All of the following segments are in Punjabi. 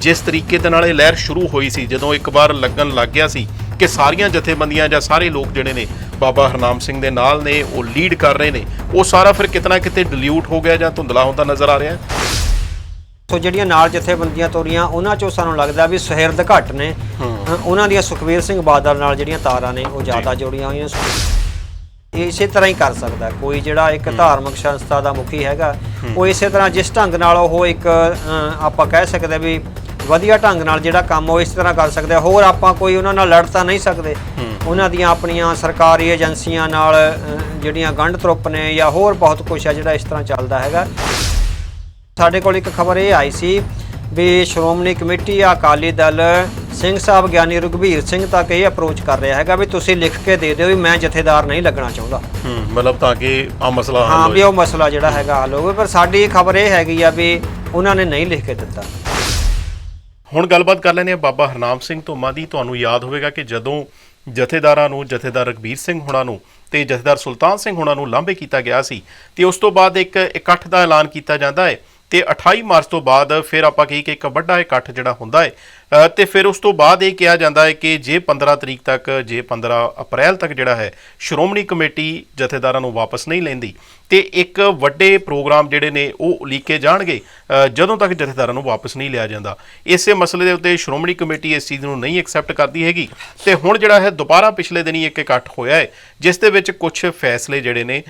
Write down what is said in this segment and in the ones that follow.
ਜਿਸ ਤਰੀਕੇ ਦੇ ਨਾਲ ਇਹ ਲਹਿਰ ਸ਼ੁਰੂ ਹੋਈ ਸੀ ਜਦੋਂ ਇੱਕ ਵਾਰ ਲੱਗਣ ਲੱਗ ਗਿਆ ਸੀ ਕਿ ਸਾਰੀਆਂ ਜਥੇਬੰਦੀਆਂ ਜਾਂ ਸਾਰੇ ਲੋਕ ਜਿਹੜੇ ਨੇ ਬਾਬਾ ਹਰਨਾਮ ਸਿੰਘ ਦੇ ਨਾਲ ਨੇ ਉਹ ਲੀਡ ਕਰ ਰਹੇ ਨੇ ਉਹ ਸਾਰਾ ਫਿਰ ਕਿਤਨਾ ਕਿਤੇ ਡਿਲਿਊਟ ਹੋ ਗਿਆ ਜਾਂ ਧੁੰਦਲਾ ਹੁੰਦਾ ਨਜ਼ਰ ਆ ਰਿਹਾ ਹੈ? ਸੋ ਜਿਹੜੀਆਂ ਨਾਲ ਜਥੇਬੰਦੀਆਂ ਤੋਰੀਆਂ ਉਹਨਾਂ ਚੋਂ ਸਾਨੂੰ ਲੱਗਦਾ ਵੀ ਸੁਹਿਰਦ ਘੱਟ ਨੇ। ਉਹਨਾਂ ਦੀਆਂ ਸੁਖਵੀਰ ਸਿੰਘ ਬਾਦਲ ਨਾਲ ਜਿਹੜੀਆਂ ਤਾਰਾਂ ਨੇ ਉਹ ਜ਼ਿਆਦਾ ਜੁੜੀਆਂ ਹੋਈਆਂ ਇਸੇ ਤਰ੍ਹਾਂ ਹੀ ਕਰ ਸਕਦਾ। ਕੋਈ ਜਿਹੜਾ ਇੱਕ ਧਾਰਮਿਕ ਸੰਸਥਾ ਦਾ ਮੁਖੀ ਹੈਗਾ ਉਹ ਇਸੇ ਤਰ੍ਹਾਂ ਜਿਸ ਢੰਗ ਨਾਲ ਉਹ ਇੱਕ ਆਪਾਂ ਕਹਿ ਸਕਦੇ ਵੀ ਵਧੀਆ ਢੰਗ ਨਾਲ ਜਿਹੜਾ ਕੰਮ ਉਹ ਇਸ ਤਰ੍ਹਾਂ ਕਰ ਸਕਦਾ। ਹੋਰ ਆਪਾਂ ਕੋਈ ਉਹਨਾਂ ਨਾਲ ਲੜ ਤਾਂ ਨਹੀਂ ਸਕਦੇ। ਉਹਨਾਂ ਦੀਆਂ ਆਪਣੀਆਂ ਸਰਕਾਰੀ ਏਜੰਸੀਆਂ ਨਾਲ ਜਿਹੜੀਆਂ ਗੰਢ ਤਰੁੱਪ ਨੇ ਜਾਂ ਹੋਰ ਬਹੁਤ ਕੁਝ ਆ ਜਿਹੜਾ ਇਸ ਤਰ੍ਹਾਂ ਚੱਲਦਾ ਹੈਗਾ। ਸਾਡੇ ਕੋਲ ਇੱਕ ਖਬਰ ਇਹ ਆਈ ਸੀ ਵੀ ਸ਼੍ਰੋਮਣੀ ਕਮੇਟੀ ਅਕਾਲੀ ਦਲ ਸਿੰਘ ਸਾਹਿਬ ਗਿਆਨੀ ਰਘਬੀਰ ਸਿੰਘ ਤੱਕ ਇਹ ਅਪਰੋਚ ਕਰ ਰਿਹਾ ਹੈਗਾ ਵੀ ਤੁਸੀਂ ਲਿਖ ਕੇ ਦੇ ਦਿਓ ਵੀ ਮੈਂ ਜਥੇਦਾਰ ਨਹੀਂ ਲੱਗਣਾ ਚਾਹੁੰਦਾ। ਹੂੰ ਮਤਲਬ ਤਾਂ ਕਿ ਆ ਮਸਲਾ ਹੱਲ ਹਾਂ ਵੀ ਉਹ ਮਸਲਾ ਜਿਹੜਾ ਹੈਗਾ ਹੱਲ ਹੋਵੇ ਪਰ ਸਾਡੀ ਖਬਰ ਇਹ ਹੈਗੀ ਆ ਵੀ ਉਹਨਾਂ ਨੇ ਨਹੀਂ ਲਿਖ ਕੇ ਦਿੱਤਾ। ਹੁਣ ਗੱਲਬਾਤ ਕਰ ਲੈਂਦੇ ਹਾਂ ਬਾਬਾ ਹਰਨਾਮ ਸਿੰਘ ਧੋਮਾ ਦੀ। ਤੁਹਾਨੂੰ ਯਾਦ ਹੋਵੇਗਾ ਕਿ ਜਦੋਂ ਜਥੇਦਾਰਾਂ ਨੂੰ ਜਥੇਦਾਰ ਰਗਬੀਰ ਸਿੰਘ ਹੁਣਾਂ ਨੂੰ ਤੇ ਜਥੇਦਾਰ ਸੁਲਤਾਨ ਸਿੰਘ ਹੁਣਾਂ ਨੂੰ ਲਾਂਭੇ ਕੀਤਾ ਗਿਆ ਸੀ ਤੇ ਉਸ ਤੋਂ ਬਾਅਦ ਇੱਕ ਇਕੱਠ ਦਾ ਐਲਾਨ ਕੀਤਾ ਜਾਂਦਾ ਹੈ ਤੇ 28 ਮਾਰਚ ਤੋਂ ਬਾਅਦ ਫਿਰ ਆਪਾਂ ਕਹੀ ਕਿ ਇੱਕ ਵੱਡਾ ਇਕੱਠ ਜਿਹੜਾ ਹੁੰਦਾ ਹੈ ਤੇ ਫਿਰ ਉਸ ਤੋਂ ਬਾਅਦ ਇਹ ਕਿਹਾ ਜਾਂਦਾ ਹੈ ਕਿ ਜੇ 15 ਤਰੀਕ ਤੱਕ ਜੇ 15 ਅਪ੍ਰੈਲ ਤੱਕ ਜਿਹੜਾ ਹੈ ਸ਼੍ਰੋਮਣੀ ਕਮੇਟੀ ਜਥੇਦਾਰਾਂ ਨੂੰ ਵਾਪਸ ਨਹੀਂ ਲੈਂਦੀ ਤੇ ਇੱਕ ਵੱਡੇ ਪ੍ਰੋਗਰਾਮ ਜਿਹੜੇ ਨੇ ਉਹ ਉਲੀਕੇ ਜਾਣਗੇ ਜਦੋਂ ਤੱਕ ਜਥੇਦਾਰਾਂ ਨੂੰ ਵਾਪਸ ਨਹੀਂ ਲਿਆ ਜਾਂਦਾ। ਇਸੇ ਮਸਲੇ ਦੇ ਉੱਤੇ ਸ਼੍ਰੋਮਣੀ ਕਮੇਟੀ ਇਸ ਚੀਜ਼ ਨੂੰ ਨਹੀਂ ਐਕਸੈਪਟ ਕਰਦੀ ਹੈਗੀ। ਤੇ ਹੁਣ ਜਿਹੜਾ ਹੈ ਦੁਬਾਰਾ ਪਿਛਲੇ ਦਿਨੀ ਇੱਕ ਇਕੱਠ ਹੋਇਆ ਹੈ ਜਿਸ ਦੇ ਵਿੱਚ ਕੁਝ ਫੈਸਲੇ ਜਿਹੜੇ ਨੇ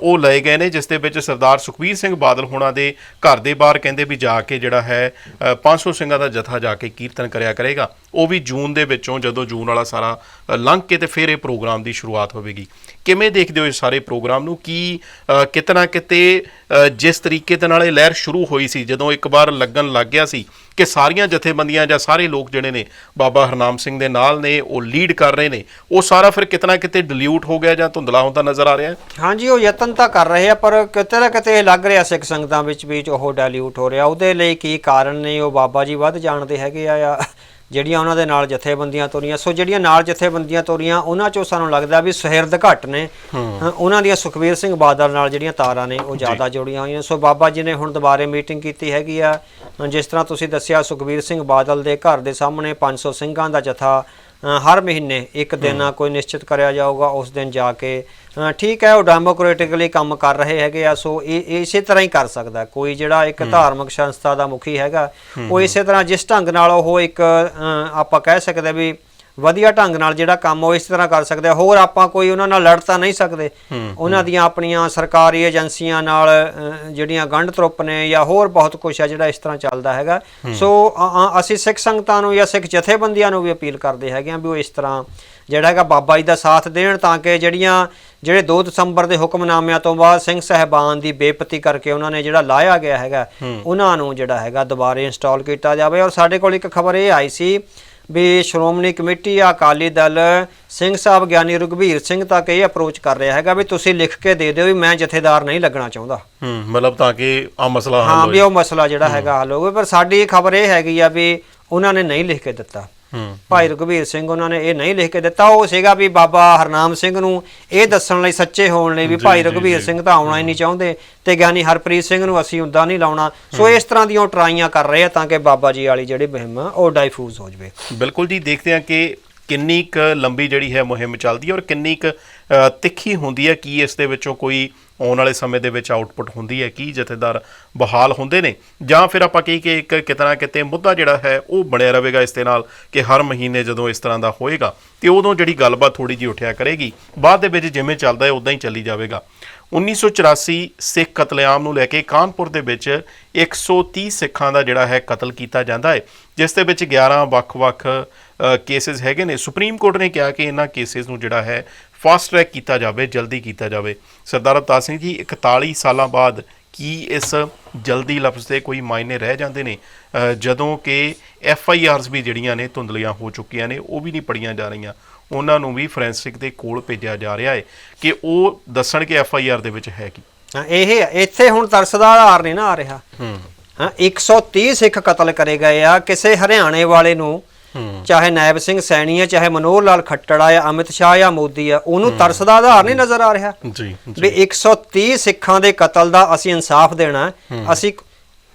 ਉਹ ਲਏ ਗਏ ਨੇ ਜਿਸ ਦੇ ਵਿੱਚ ਸਰਦਾਰ ਸੁਖਬੀਰ ਸਿੰਘ ਬਾਦਲ ਹੋਣਾ ਦੇ ਘਰ ਦੇ ਬਾਹਰ ਕਹਿੰਦੇ ਵੀ ਜਾ ਕੇ ਜਿਹੜਾ ਹੈ ਅ, 500 ਸਿੰਘਾਂ ਦਾ ਜਥਾ ਜਾ ਕੇ ਕੀ ਕੀਰਤਨ ਕਰਿਆ ਕਰੇਗਾ। ਉਹ ਵੀ ਜੂਨ ਦੇ ਵਿੱਚੋਂ ਜਦੋਂ ਜੂਨ ਵਾਲਾ ਸਾਰਾ ਲੰਘ ਕੇ ਤੇ ਫਿਰ ਇਹ ਪ੍ਰੋਗਰਾਮ ਦੀ ਸ਼ੁਰੂਆਤ ਹੋਵੇਗੀ। ਕਿਵੇਂ ਦੇਖਦੇ ਹੋ ਇਹ ਸਾਰੇ ਪ੍ਰੋਗਰਾਮ ਨੂੰ? ਕੀ ਅ, ਕਿਤਨਾ ਕਿਤੇ ਜਿਸ ਤਰੀਕੇ ਦੇ ਨਾਲ ਇਹ ਲਹਿਰ ਸ਼ੁਰੂ ਹੋਈ ਸੀ ਜਦੋਂ ਇੱਕ ਵਾਰ ਲੱਗਣ ਲੱਗ ਗਿਆ ਸੀ ਕਿ ਸਾਰੀਆਂ ਜਥੇਬੰਦੀਆਂ ਜਾਂ ਸਾਰੇ ਲੋਕ ਜਿਹੜੇ ਨੇ ਬਾਬਾ ਹਰਨਾਮ ਸਿੰਘ ਦੇ ਨਾਲ ਨੇ ਉਹ ਲੀਡ ਕਰ ਰਹੇ ਨੇ ਉਹ ਸਾਰਾ ਫਿਰ ਕਿਤਨਾ ਕਿਤੇ ਡਿਲਿਊਟ ਹੋ ਗਿਆ ਜਾਂ ਧੁੰਦਲਾ ਹੁੰਦਾ ਨਜ਼ਰ ਆ ਰਿਹਾ ਹੈ? ਹਾਂਜੀ ਉਹ ਯਤਨ ਤਾਂ ਕਰ ਰਹੇ ਆ ਪਰ ਕਿਤੇ ਨਾ ਕਿਤੇ ਇਹ ਲੱਗ ਰਿਹਾ ਸਿੱਖ ਸੰਗਤਾਂ ਵਿੱਚ ਵੀ ਉਹ ਡਾਇਲੂਟ ਹੋ ਰਿਹਾ ਉਹਦੇ ਲਈ ਕੀ ਕਾਰਨ ਨੇ ਉਹ ਬਾਬਾ ਜੀ ਵੱਧ ਜਾਣਦੇ ਹੈਗੇ ਆ ਜਾਂ ਜਿਹੜੀਆਂ ਉਹਨਾਂ ਦੇ ਨਾਲ ਜਥੇਬੰਦੀਆਂ ਤੋਰੀਆਂ ਸੋ ਜਿਹੜੀਆਂ ਨਾਲ ਜਥੇਬੰਦੀਆਂ ਤੋਰੀਆਂ ਉਹਨਾਂ ਚੋਂ ਸਾਨੂੰ ਲੱਗਦਾ ਵੀ ਸੁਹਿਰਦ ਘੱਟ ਨੇ। ਉਹਨਾਂ ਦੀਆਂ ਸੁਖਵੀਰ ਸਿੰਘ ਬਾਦਲ ਨਾਲ ਜਿਹੜੀਆਂ ਤਾਰਾਂ ਨੇ ਉਹ ਜ਼ਿਆਦਾ ਜੁੜੀਆਂ ਹੋਈਆਂ। ਸੋ ਬਾਬਾ ਜੀ ਨੇ ਹੁਣ ਦੁਬਾਰੇ ਮੀਟਿੰਗ ਕੀਤੀ ਹੈਗੀ ਆ। ਜਿਸ ਤਰ੍ਹਾਂ ਤੁਸੀਂ ਦੱਸਿਆ ਸੁਖਵੀਰ ਸਿੰਘ ਬਾਦਲ ਦੇ ਘਰ ਦੇ ਸਾਹਮਣੇ 500 ਸਿੰਘਾਂ ਦਾ ਜਥਾ ਹਰ ਮਹੀਨੇ ਇੱਕ ਦਿਨ ਕੋਈ ਨਿਸ਼ਚਿਤ ਕਰਿਆ ਜਾਊਗਾ ਉਸ ਦਿਨ ਜਾ ਕੇ ਠੀਕ ਹੈ ਉਹ ਡੈਮੋਕ੍ਰੈਟਿਕਲੀ ਕੰਮ ਕਰ ਰਹੇ ਹੈਗੇ ਆ ਸੋ ਇਹ ਇਸੇ ਤਰ੍ਹਾਂ ਹੀ ਕਰ ਸਕਦਾ ਕੋਈ ਜਿਹੜਾ ਇੱਕ ਧਾਰਮਿਕ ਸੰਸਥਾ ਦਾ ਮੁਖੀ ਹੈਗਾ ਉਹ ਇਸੇ ਤਰ੍ਹਾਂ ਜਿਸ ਢੰਗ ਨਾਲ ਉਹ ਇੱਕ ਆਪਾਂ ਕਹਿ ਸਕਦੇ ਵੀ ਵਧੀਆ ਢੰਗ ਨਾਲ ਜਿਹੜਾ ਕੰਮ ਉਹ ਇਸ ਤਰ੍ਹਾਂ ਕਰ ਸਕਦਾ ਹੋਰ ਆਪਾਂ ਕੋਈ ਉਹਨਾਂ ਨਾਲ ਲੜ ਤਾਂ ਨਹੀਂ ਸਕਦੇ। ਉਹਨਾਂ ਦੀਆਂ ਆਪਣੀਆਂ ਸਰਕਾਰੀ ਏਜੰਸੀਆਂ ਨਾਲ ਜਿਹੜੀਆਂ ਗੰਢ ਤਰੁੱਪ ਨੇ ਜਾਂ ਹੋਰ ਬਹੁਤ ਕੁਝ ਆ ਜਿਹੜਾ ਇਸ ਤਰ੍ਹਾਂ ਚੱਲਦਾ ਹੈਗਾ। ਸੋ ਅਸੀਂ ਸਿੱਖ ਸੰਗਤਾਂ ਨੂੰ ਜਾਂ ਸਿੱਖ ਜਥੇਬੰਦੀਆਂ ਨੂੰ ਵੀ ਅਪੀਲ ਕਰਦੇ ਹੈਗੇ ਆ ਵੀ ਉਹ ਇਸ ਤਰ੍ਹਾਂ ਜਿਹੜਾ ਹੈਗਾ ਬਾਬਾ ਜੀ ਦਾ ਸਾਥ ਦੇਣ ਤਾਂ ਕਿ ਜਿਹੜੀਆਂ ਜਿਹੜੇ 2 ਦਸੰਬਰ ਦੇ ਹੁਕਮਨਾਮਿਆਂ ਤੋਂ ਬਾਅਦ ਸਿੰਘ ਸਹਿਬਾਨ ਦੀ ਬੇਪਤੀ ਕਰਕੇ ਉਹਨਾਂ ਨੇ ਜਿਹੜਾ ਲਾਇਆ ਗਿਆ ਹੈਗਾ ਉਹਨਾਂ ਨੂੰ ਜਿਹੜਾ ਹੈਗਾ ਦੁਬਾਰੇ ਇੰਸਟਾਲ ਕੀਤਾ ਜਾਵੇ। ਔਰ ਸਾਡੇ ਕੋਲ ਇੱਕ ਖਬਰ ਇਹ ਆਈ ਸੀ ਵੀ ਸ਼੍ਰੋਮਣੀ ਕਮੇਟੀ ਅਕਾਲੀ ਦਲ ਸਿੰਘ ਸਾਹਿਬ ਗਿਆਨੀ ਰਘਬੀਰ ਸਿੰਘ ਤੱਕ ਇਹ ਅਪਰੋਚ ਕਰ ਰਿਹਾ ਹੈਗਾ ਵੀ ਤੁਸੀਂ ਲਿਖ ਕੇ ਦੇ ਦਿਓ ਵੀ ਮੈਂ ਜਥੇਦਾਰ ਨਹੀਂ ਲੱਗਣਾ ਚਾਹੁੰਦਾ। ਹੂੰ ਮਤਲਬ ਤਾਂ ਕਿ ਆ ਮਸਲਾ ਹੱਲ ਹਾਂ ਹੋ ਵੀ ਉਹ ਮਸਲਾ ਜਿਹੜਾ ਹੈਗਾ ਹੱਲ ਹੋਵੇ ਪਰ ਸਾਡੀ ਖਬਰ ਇਹ ਹੈਗੀ ਆ ਵੀ ਉਹਨਾਂ ਨੇ ਨਹੀਂ ਲਿਖ ਕੇ ਦਿੱਤਾ। ਭਾਈ ਰਘਬੀਰ ਸਿੰਘ ਉਹਨਾਂ ਨੇ ਇਹ ਨਹੀਂ ਲਿਖ ਕੇ ਦਿੱਤਾ ਉਹ ਸੀਗਾ ਵੀ ਬਾਬਾ ਹਰਨਾਮ ਸਿੰਘ ਨੂੰ ਇਹ ਦੱਸਣ ਲਈ ਸੱਚੇ ਹੋਣ ਲਈ ਵੀ ਭਾਈ ਰਘਬੀਰ ਸਿੰਘ ਤਾਂ ਆਉਣਾ ਹੀ ਨਹੀਂ ਚਾਹੁੰਦੇ ਤੇ ਗਿਆਨੀ ਹਰਪ੍ਰੀਤ ਸਿੰਘ ਨੂੰ ਅਸੀਂ ਉਦਾਂ ਨਹੀਂ ਲਾਉਣਾ। ਸੋ ਇਸ ਤਰ੍ਹਾਂ ਦੀਆਂ ਟਰਾਈਆਂ ਕਰ ਰਹੇ ਆ ਤਾਂ ਕਿ ਬਾਬਾ ਜੀ ਵਾਲੀ ਜਿਹੜੀ ਮੁਹਿੰਮ ਆ ਉਹ ਡਾਈਫਿਊਜ਼ ਹੋ ਜਵੇ। ਬਿਲਕੁਲ ਜੀ ਦੇਖਦੇ ਹਾਂ ਕਿ ਕਿੰਨੀ ਕੁ ਲੰਬੀ ਜਿਹੜੀ ਹੈ ਮੁਹਿੰਮ ਚੱਲਦੀ ਹੈ ਔਰ ਕਿੰਨੀ ਕੁ ਤਿੱਖੀ ਹੁੰਦੀ ਹੈ ਕੀ ਇਸ ਦੇ ਵਿੱਚੋਂ ਕੋਈ ਆਉਣ ਵਾਲੇ ਸਮੇਂ ਦੇ ਵਿੱਚ ਆਊਟਪੁੱਟ ਹੁੰਦੀ ਹੈ, ਕੀ ਜਥੇਦਾਰ ਬਹਾਲ ਹੁੰਦੇ ਨੇ? ਜਾਂ ਫਿਰ ਆਪਾਂ ਕਹੀ ਕਿ ਇੱਕ ਕਿਤਨਾ ਕਿਤੇ ਮੁੱਦਾ ਜਿਹੜਾ ਹੈ, ਉਹ ਬਣਿਆ ਰਹੇਗਾ ਇਸ ਦੇ ਨਾਲ ਕਿ ਹਰ ਮਹੀਨੇ ਜਦੋਂ ਇਸ ਤਰ੍ਹਾਂ ਦਾ ਹੋਏਗਾ, ਤੇ ਉਦੋਂ ਜਿਹੜੀ ਗੱਲਬਾਤ ਥੋੜੀ ਜਿਹੀ ਉੱਠਿਆ ਕਰੇਗੀ। ਬਾਅਦ ਦੇ ਵਿੱਚ ਜਿਵੇਂ ਚੱਲਦਾ ਹੈ ਉਦਾਂ ਹੀ ਚੱਲੀ ਜਾਵੇਗਾ। 1984 ਸਿੱਖ ਕਤਲੇਆਮ ਨੂੰ ਲੈ ਕੇ ਕਾਨਪੁਰ ਦੇ ਵਿੱਚ 130 ਸਿੱਖਾਂ ਦਾ ਜਿਹੜਾ ਹੈ ਕਤਲ ਕੀਤਾ ਜਾਂਦਾ ਹੈ, ਜਿਸ ਦੇ ਵਿੱਚ 11 ਵੱਖ-ਵੱਖ ਕੇਸਿਸ ਹੈਗੇ ਨੇ। ਸੁਪਰੀਮ ਕੋਰਟ ਨੇ ਕਿਹਾ ਕਿ ਇਹਨਾਂ ਕੇਸਿਸ ਨੂੰ ਜਿਹੜਾ ਹੈ ਫਾਸਟ ਟਰੈਕ ਕੀਤਾ ਜਾਵੇ ਜਲਦੀ ਕੀਤਾ ਜਾਵੇ। ਸਰਦਾਰ ਅਵਤਾਰ ਸਿੰਘ ਜੀ 41 ਸਾਲਾਂ ਬਾਅਦ ਕੀ ਇਸ ਜਲਦੀ ਲਫ਼ਜ਼ ਦੇ ਕੋਈ ਮਾਇਨੇ ਰਹਿ ਜਾਂਦੇ ਨੇ? ਜਦੋਂ ਕਿ ਐਫ ਆਈ ਆਰਸ ਵੀ ਜਿਹੜੀਆਂ ਨੇ ਧੁੰਦਲੀਆਂ ਹੋ ਚੁੱਕੀਆਂ ਨੇ ਉਹ ਵੀ ਨਹੀਂ ਪੜੀਆਂ ਜਾ ਰਹੀਆਂ। ਉਹਨਾਂ ਨੂੰ ਵੀ ਫੋਰੈਂਸਿਕ ਦੇ ਕੋਲ ਭੇਜਿਆ ਜਾ ਰਿਹਾ ਹੈ ਕਿ ਉਹ ਦੱਸਣ ਕਿ ਐਫ ਆਈ ਆਰ ਦੇ ਵਿੱਚ ਹੈ ਕੀ। ਇਹ ਇੱਥੇ ਹੁਣ ਤਰਸ ਦਾ ਆਧਾਰ ਨਹੀਂ ਨਾ ਆ ਰਿਹਾ। ਹੂੰ। ਹਾਂ 130 ਸਿੱਖ ਕਤਲ ਕਰੇ ਗਏ ਆ। ਕਿਸੇ ਹਰਿਆਣੇ ਵਾਲੇ ਨੂੰ ਚਾਹੇ ਨਾਇਬ ਸਿੰਘ ਸੈਣੀ ਆ ਚਾਹੇ ਮਨੋਹਰ ਲਾਲ ਖੱਟੜ ਆ ਅਮਿਤ ਸ਼ਾਹ ਜਾਂ ਮੋਦੀ ਆ ਉਹਨੂੰ ਤਰਸ ਦਾ ਆਧਾਰ ਨਹੀਂ ਨਜ਼ਰ ਆ ਰਿਹਾ। ਜੀ ਵੀ 130 ਸਿੱਖਾਂ ਦੇ ਕਤਲ ਦਾ ਅਸੀਂ ਇਨਸਾਫ ਦੇਣਾ ਹੈ। ਅਸੀਂ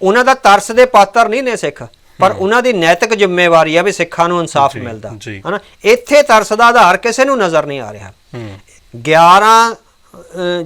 ਉਹਨਾਂ ਦਾ ਤਰਸ ਦੇ ਪਾਤਰ ਨਹੀਂ ਨੇ ਸਿੱਖ ਪਰ ਉਹਨਾਂ ਦੀ ਨੈਤਿਕ ਜ਼ਿੰਮੇਵਾਰੀ ਆ ਵੀ ਸਿੱਖਾਂ ਨੂੰ ਇਨਸਾਫ ਮਿਲਦਾ। ਹਨਾ? ਇੱਥੇ ਤਰਸ ਦਾ ਆਧਾਰ ਕਿਸੇ ਨੂੰ ਨਜ਼ਰ ਨਹੀਂ ਆ ਰਿਹਾ। ਹੂੰ। 11 ਅ,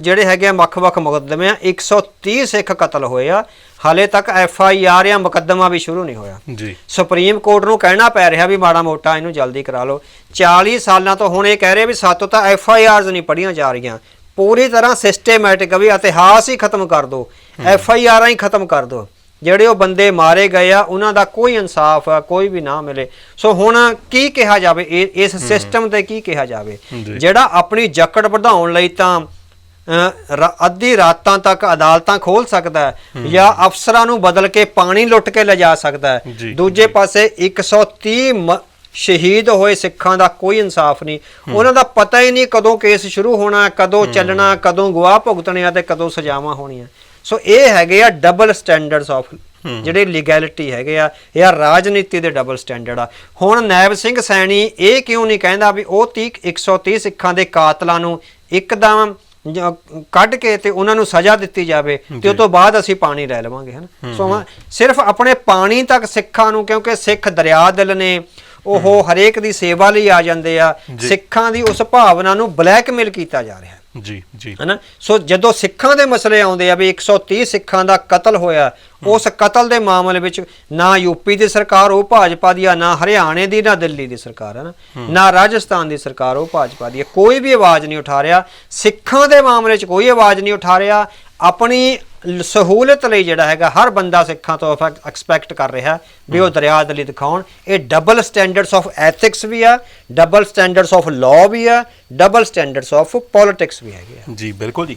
ਜਿਹੜੇ ਹੈਗੇ ਆ ਵੱਖ-ਵੱਖ ਮੁਕੱਦਮੇ ਆ 130 ਸਿੱਖ ਕਤਲ ਹੋਏ ਆ। ਹਾਲੇ ਤੱਕ ਐਫ ਆਈ ਆਰ ਜਾਂ ਮੁਕੱਦਮਾ ਵੀ ਸ਼ੁਰੂ ਨਹੀਂ ਹੋਇਆ। ਜੀ। ਸੁਪਰੀਮ ਕੋਰਟ ਨੂੰ ਕਹਿਣਾ ਪੈ ਰਿਹਾ ਵੀ ਮਾੜਾ ਮੋਟਾ ਇਹਨੂੰ ਜਲਦੀ ਕਰਾ ਲਓ। 40 ਸਾਲਾਂ ਤੋਂ ਹੁਣ ਇਹ ਕਹਿ ਰਹੇ ਵੀ ਸਾਤੋਂ ਤਾਂ ਐਫ ਆਈ ਆਰਸ ਨਹੀਂ ਪੜੀਆਂ ਜਾ ਰਹੀਆਂ। ਪੂਰੀ ਤਰ੍ਹਾਂ ਸਿਸਟੇਮੈਟਿਕ ਵੀ ਇਤਿਹਾਸ ਹੀ ਖਤਮ ਕਰ ਦਿਓ ਐਫ ਆਈ ਆਰਾਂ ਹੀ ਖਤਮ ਕਰ ਦਿਓ ਜਿਹੜੇ ਉਹ ਬੰਦੇ ਮਾਰੇ ਗਏ ਆ ਉਹਨਾਂ ਦਾ ਕੋਈ ਇਨਸਾਫ ਆ, ਕੋਈ ਵੀ ਨਾ ਮਿਲੇ। ਸੋ ਹੁਣ ਕੀ ਕਿਹਾ ਜਾਵੇ? ਇਸ ਸਿਸਟਮ ਤੇ ਕੀ ਕਿਹਾ ਜਾਵੇ। ਜਿਹੜਾ ਆਪਣੀ ਜਕੜ ਵਧਾਉਣ ਲਈ ਤਾਂ ਅੱਧੀ ਰਾਤਾਂ ਤੱਕ ਅਦਾਲਤਾਂ ਖੋਲ ਸਕਦਾ ਹੈ ਜਾਂ ਅਫਸਰਾਂ ਨੂੰ ਬਦਲ ਕੇ ਪਾਣੀ ਲੁੱਟ ਕੇ ਲਿਜਾ ਸਕਦਾ ਹੈ। ਦੂਜੇ ਪਾਸੇ 130 ਮ- ਸ਼ਹੀਦ ਹੋਏ ਸਿੱਖਾਂ ਦਾ ਕੋਈ ਇਨਸਾਫ ਨਹੀਂ। ਉਹਨਾਂ ਦਾ ਪਤਾ ਹੀ ਨਹੀਂ ਕਦੋਂ ਕੇਸ ਸ਼ੁਰੂ ਹੋਣਾ ਕਦੋਂ ਚੱਲਣਾ ਕਦੋਂ ਗਵਾਹ ਭੁਗਤਣੇ ਆ ਤੇ ਕਦੋਂ ਸਜ਼ਾਵਾਂ ਹੋਣੀਆਂ। ਸੋ ਇਹ ਹੈਗੇ ਆ ਡਬਲ ਸਟੈਂਡਰਡਸ ਆਫ ਜਿਹੜੇ ਲੀਗੈਲਿਟੀ ਹੈਗੇ ਆ ਜਾਂ ਰਾਜਨੀਤੀ ਦੇ ਡਬਲ ਸਟੈਂਡਰਡ ਆ। ਹੁਣ ਨੈਬ ਸਿੰਘ ਸੈਣੀ ਇਹ ਕਿਉਂ ਨਹੀਂ ਕਹਿੰਦਾ ਵੀ ਉਹ 30 130 ਸਿੱਖਾਂ ਦੇ ਕਾਤਲਾਂ ਨੂੰ ਇੱਕਦਮ ਜ- ਕੱਢ ਕੇ ਤੇ ਉਹਨਾਂ ਨੂੰ ਸਜ਼ਾ ਦਿੱਤੀ ਜਾਵੇ ਤੇ ਉਸ ਤੋਂ ਬਾਅਦ ਅਸੀਂ ਪਾਣੀ ਲੈ ਲਵਾਂਗੇ ਹਨ? ਸੋ ਸਿਰਫ ਆਪਣੇ ਪਾਣੀ ਤੱਕ ਸਿੱਖਾਂ ਨੂੰ ਕਿਉਂਕਿ ਸਿੱਖ ਦਰਿਆ ਦਿਲ ਨੇ ਉਹ ਹਰੇਕ ਦੀ ਸੇਵਾ ਲਈ ਆ ਜਾਂਦੇ ਆ ਸਿੱਖਾਂ ਦੀ ਉਸ ਭਾਵਨਾ ਨੂੰ ਬਲੈਕਮੇਲ ਕੀਤਾ ਜਾ ਰਿਹਾ। ਜੀ ਜੀ। ਹਨਾ? ਸੋ ਜਦੋਂ ਸਿੱਖਾਂ ਦੇ ਮਸਲੇ ਆਉਂਦੇ ਆ ਵੀ 130 ਸਿੱਖਾਂ ਦਾ ਕਤਲ ਹੋਇਆ ਉਸ ਕਤਲ ਦੇ ਮਾਮਲੇ ਵਿੱਚ ਨਾ ਯੂਪੀ ਦੀ ਸਰਕਾਰ ਉਹ ਭਾਜਪਾ ਦੀ ਆ ਨਾ ਹਰਿਆਣੇ ਦੀ ਨਾ ਦਿੱਲੀ ਦੀ ਸਰਕਾਰ ਹੈ। ਨਾ ਨਾ ਰਾਜਸਥਾਨ ਦੀ ਸਰਕਾਰ ਉਹ ਭਾਜਪਾ ਦੀ ਹੈ ਕੋਈ ਵੀ ਆਵਾਜ਼ ਨਹੀਂ ਉਠਾ ਰਿਹਾ। ਸਿੱਖਾਂ ਦੇ ਮਾਮਲੇ 'ਚ ਕੋਈ ਆਵਾਜ਼ ਨਹੀਂ ਉਠਾ ਰਿਹਾ। ਆਪਣੀ ਸਹੂਲਤ ਲਈ ਜਿਹੜਾ ਹੈਗਾ ਹਰ ਬੰਦਾ ਸਿੱਖਾਂ ਤੋਂ ਐਕਸਪੈਕਟ ਕਰ ਰਿਹਾ ਵੀ ਉਹ ਦਰਿਆਦਲੀ ਦਿਖਾਉਣ। ਇਹ ਡਬਲ ਸਟੈਂਡਰਡਸ ਆਫ ਐਥਿਕਸ ਵੀ ਆ ਡਬਲ ਸਟੈਂਡਰਡਸ ਆਫ ਲਾਅ ਵੀ ਆ ਡਬਲ ਸਟੈਂਡਰਡਸ ਆਫ ਪੋਲਿਟਿਕਸ ਵੀ ਹੈਗੇ ਆ। ਜੀ ਬਿਲਕੁਲ ਜੀ।